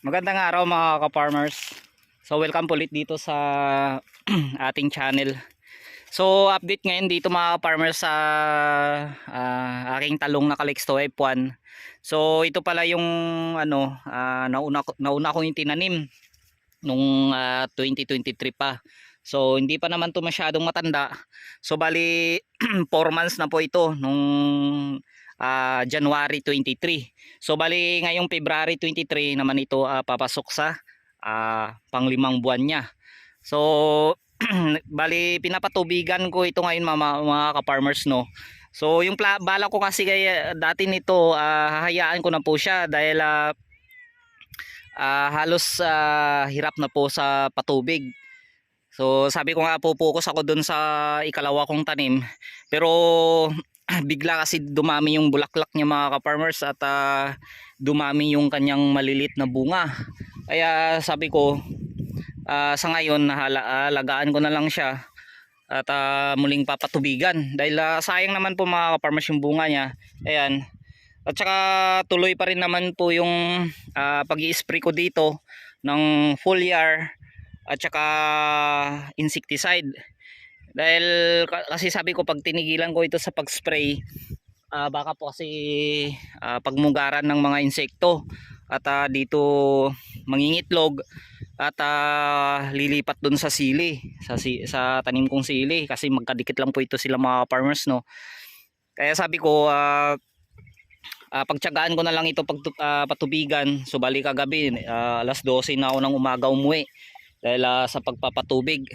Magandang araw mga ka-farmers. So welcome ulit dito sa ating channel. So update ngayon dito mga ka-farmers sa ah, aking talong na Calixto F1. So ito pala yung ano ah, nauna nauna ko yung tinanim nung ah, 2023 pa. So hindi pa naman to masyadong matanda. So bali 4 months na po ito nung ah, January 23. So bali ngayong February 23 naman ito ah, papasok sa ah, panglimang buwan niya. So bali pinapatubigan ko ito ngayon mga, mga ka-farmers no. So yung bala ko kasi kaya dati nito ah, hahayaan ko na po siya dahil ah, ah, halos ah, hirap na po sa patubig. So sabi ko nga po ako dun sa ikalawa kong tanim. Pero bigla kasi dumami yung bulaklak niya mga ka-farmers at ah, dumami yung kanyang malilit na bunga. Kaya sabi ko ah, sa ngayon nahala, alagaan ko na lang siya at ah, muling papatubigan dahil ah, sayang naman po mga ka-farmers yung bunga niya. Ayan. At saka tuloy pa rin naman po yung ah, pag-i-spray ko dito ng foliar at saka insecticide. Dahil ka- kasi sabi ko pag tinigilan ko ito sa pag-spray, ah, baka po kasi ah, pagmugaran ng mga insekto at ah, dito mangingitlog at ah, lilipat dun sa sili, sa, sa tanim kong sili kasi magkadikit lang po ito sila mga farmers no. Kaya sabi ko ah ah, pagtyagaan ko na lang ito pag patubigan. So bali kagabi ah, alas 12 na ako ng umaga umuwi dahil ah, sa pagpapatubig.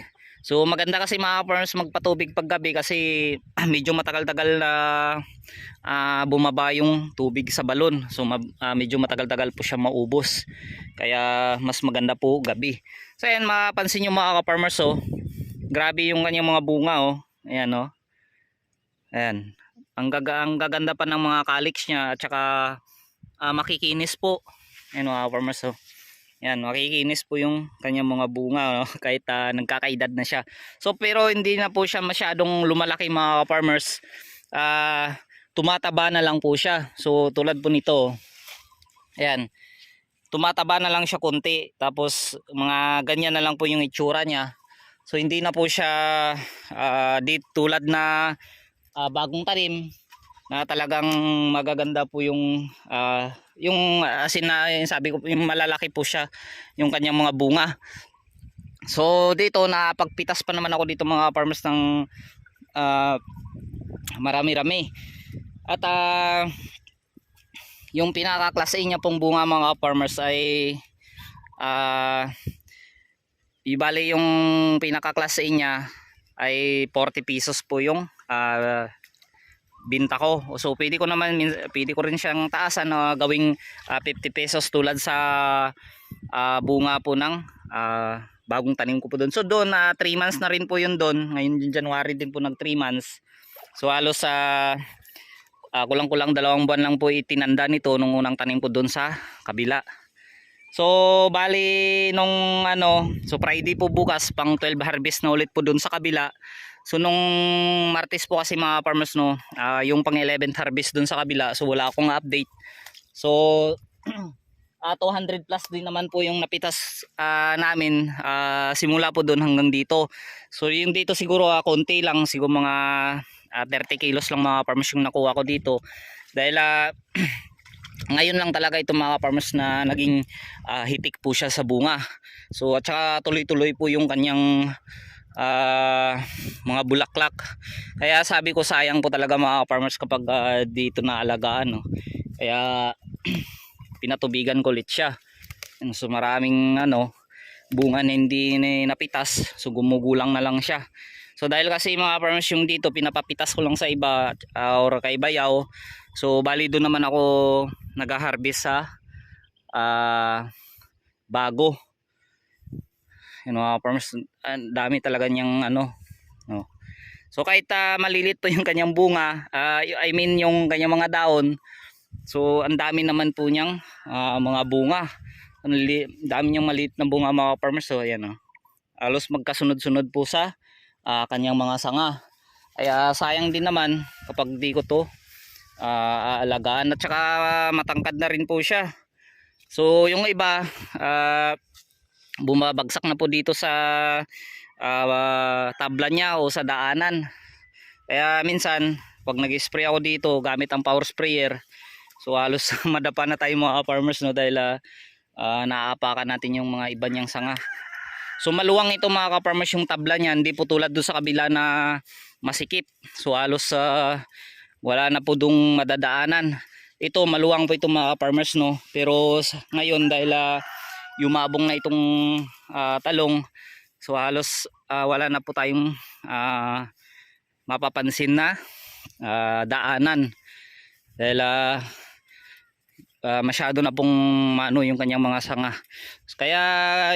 So maganda kasi mga farmers magpatubig paggabi kasi medyo matagal-tagal na ah, bumaba yung tubig sa balon. So ah, medyo matagal-tagal po siya maubos. Kaya mas maganda po gabi. So ayan mapansin nyo mga farmers oh. Grabe yung kanyang mga bunga oh. Ayan oh. Ayan. Ang, gaga ang gaganda pa ng mga calyx niya at saka ah, makikinis po. Ayan mga farmers oh. Yan, makikinis po yung kanyang mga bunga no? kahit ah, nagkakaedad na siya. So pero hindi na po siya masyadong lumalaki mga farmers. Ah, tumataba na lang po siya. So tulad po nito. Ayan. Tumataba na lang siya konti. Tapos mga ganyan na lang po yung itsura niya. So hindi na po siya ah, di tulad na ah, bagong tanim na talagang magaganda po yung ah, yung asin na yung sabi ko yung malalaki po siya yung kanyang mga bunga. So dito napagpitas pa naman ako dito mga farmers ng ah, marami-rami. At ah, yung pinaka-class A niya pong bunga mga farmers ay ah ibali yung pinaka-class A niya ay 40 pesos po yung ah, binta ko. So pwede ko naman pwede ko rin siyang taasan na gawing ah, 50 pesos tulad sa ah, bunga po ng ah, bagong tanim ko po doon. So doon na 3 months na rin po yun doon. Ngayon yung January din po nag 3 months. So halos sa ah, kulang-kulang dalawang buwan lang po itinanda nito nung unang tanim ko doon sa kabila. So bali nung ano, so Friday po bukas pang 12 harvest na ulit po doon sa kabila. So nung Martes po kasi mga farmers no, ah, yung pang 11th harvest dun sa kabila. So wala akong update. So ah, 200 plus din naman po yung napitas ah, namin ah, simula po doon hanggang dito. So yung dito siguro ah, konti lang siguro mga ah, 30 kilos lang mga farmers yung nakuha ko dito. Dahil ah, ngayon lang talaga ito mga farmers na naging ah, hitik po siya sa bunga. So at saka tuloy-tuloy po yung kanyang ah, mga bulaklak. Kaya sabi ko sayang po talaga mga farmers kapag ah, dito na alagaan. No? Kaya pinatubigan ko ulit siya. So maraming ano, bunga na hindi na- napitas. So gumugulang na lang siya. So dahil kasi mga farmers yung dito pinapapitas ko lang sa iba ah, or kay bayaw. So bali doon naman ako nag-harvest sa ah, bago. Yun mga farmers, ang dami talaga niyang ano, no. So kahit ah, malilit po yung kanyang bunga, y- I mean yung kanyang mga daon, so ang dami naman po niyang ah, mga bunga. Ang dami niyang maliit na bunga mga farmers, so ayan oh. Alos magkasunod-sunod po sa ah, kanyang mga sanga. Kaya sayang din naman kapag di ko to ah, aalagaan at saka matangkad na rin po siya. So yung iba ah, bumabagsak na po dito sa ah, tabla niya o sa daanan. Kaya minsan pag nag-spray ako dito gamit ang power sprayer, so halos madapa na tayo mga farmers no dahil ah, ah, naaapakan natin yung mga iba niyang sanga. So maluwang ito mga ka-farmers yung tabla niya, hindi po tulad doon sa kabila na masikip. So halos ah, wala na po dong madadaanan. Ito maluwang po ito mga ka-farmers no. Pero ngayon dahil ah, yumabong na itong ah, talong, so halos ah, wala na po tayong ah, mapapansin na ah, daanan. Dahil ah, ah, masyado na pong maano yung kanyang mga sanga. Kaya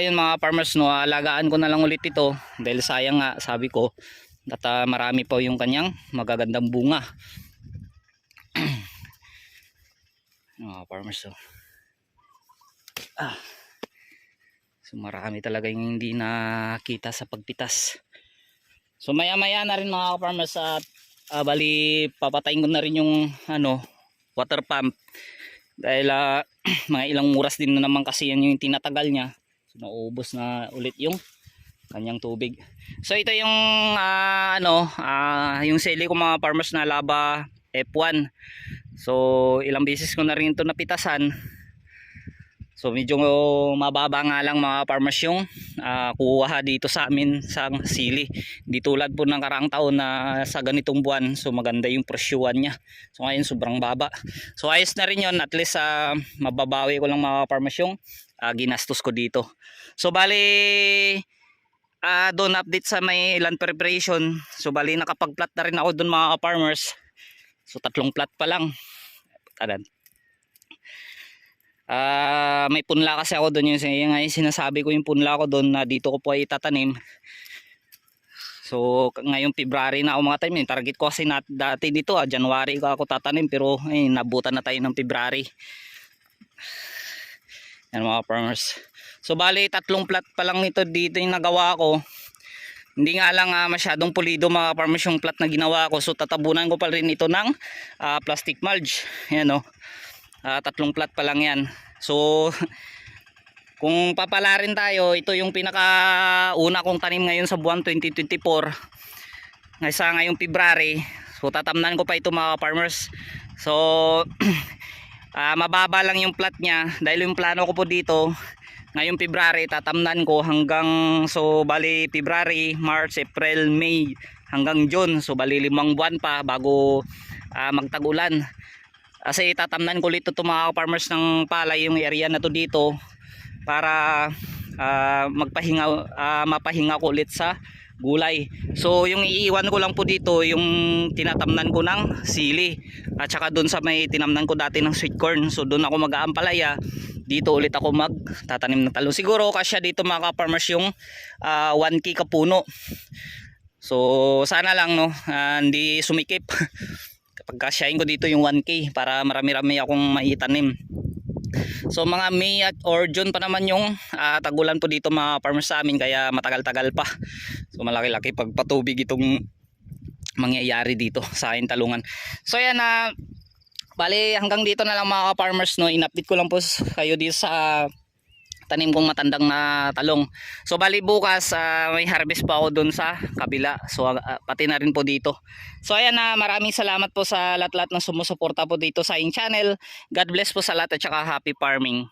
yun mga farmers no, alagaan ko na lang ulit ito dahil sayang nga sabi ko at ah, marami pa yung kanyang magagandang bunga. mga farmers so. Ah. So marami talaga yung hindi nakita sa pagpitas. So maya maya na rin mga farmers at ah, bali papatayin ko na rin yung ano water pump. Dahil ah, mga ilang oras din na naman kasi yan yung tinatagal niya. So nauubos na ulit yung kanyang tubig. So ito yung ah, ano ah, yung sili ko mga farmers na laba F1 so ilang beses ko na rin ito napitasan so medyo mababa nga lang mga farmers yung ah, kuha dito sa amin sa sili di tulad po ng karaang taon na sa ganitong buwan so maganda yung presyuan niya so ngayon sobrang baba So ayos na rin yun, at least ah, mababawi ko lang mga farmers yung ah, ginastos ko dito. So bali, ah doon update sa may land preparation. So bali nakapag-plat na rin ako doon mga farmers. So tatlong plat pa lang. Tadan. Ah, may punla kasi ako doon yung, yung, yung sinasabi ko yung punla ko doon na dito ko po ay tatanim. So ngayong February na ako mga. Yung Target ko kasi nat, dati dito ah, January ko ako tatanim pero ay, nabutan na tayo ng February. Yan mga farmers. So bali tatlong plat pa lang nito dito yung nagawa ko. Hindi nga lang ah, masyadong pulido mga farmers yung plat na ginawa ko. So tatabunan ko pa rin ito ng ah, plastic mulch. Yan o. Ah, tatlong plat pa lang yan. So kung papalarin tayo, ito yung pinaka una kong tanim ngayon sa buwan 2024. Ngayon sa ngayong February. So tatamnan ko pa ito mga farmers. So ah, mababa lang yung plat niya dahil yung plano ko po dito ngayong February tatamnan ko hanggang so bali February, March, April, May hanggang June. So bali limang buwan pa bago ah, magtagulan. Kasi tatamnan ko ulit ito mga farmers ng palay yung area na to dito para ah, magpahinga ah, mapahinga ko ulit sa gulay. So yung iiwan ko lang po dito yung tinatamnan ko ng sili at saka doon sa may tinamnan ko dati ng sweet corn. So doon ako mag-aampalaya. Dito ulit ako magtatanim ng talong. Siguro kasya dito mga farmers yung ah, 1k kapuno. So sana lang no ah, hindi sumikip. Kapag kasyahin ko dito yung 1k para marami-rami akong maitanim. So mga May at or June pa naman yung ah, tagulan po dito mga farmers sa amin kaya matagal-tagal pa. So malaki-laki pagpatubig itong mangyayari dito sa aking talungan. So yan na bali hanggang dito na lang mga farmers no in-update ko lang po kayo dito sa tanim kong matandang na talong. So bali bukas ah, may harvest pa ako doon sa kabila. So ah, pati na rin po dito. So ayan na maraming salamat po sa lahat-lahat ng sumusuporta po dito sa aking channel. God bless po sa lahat at saka happy farming.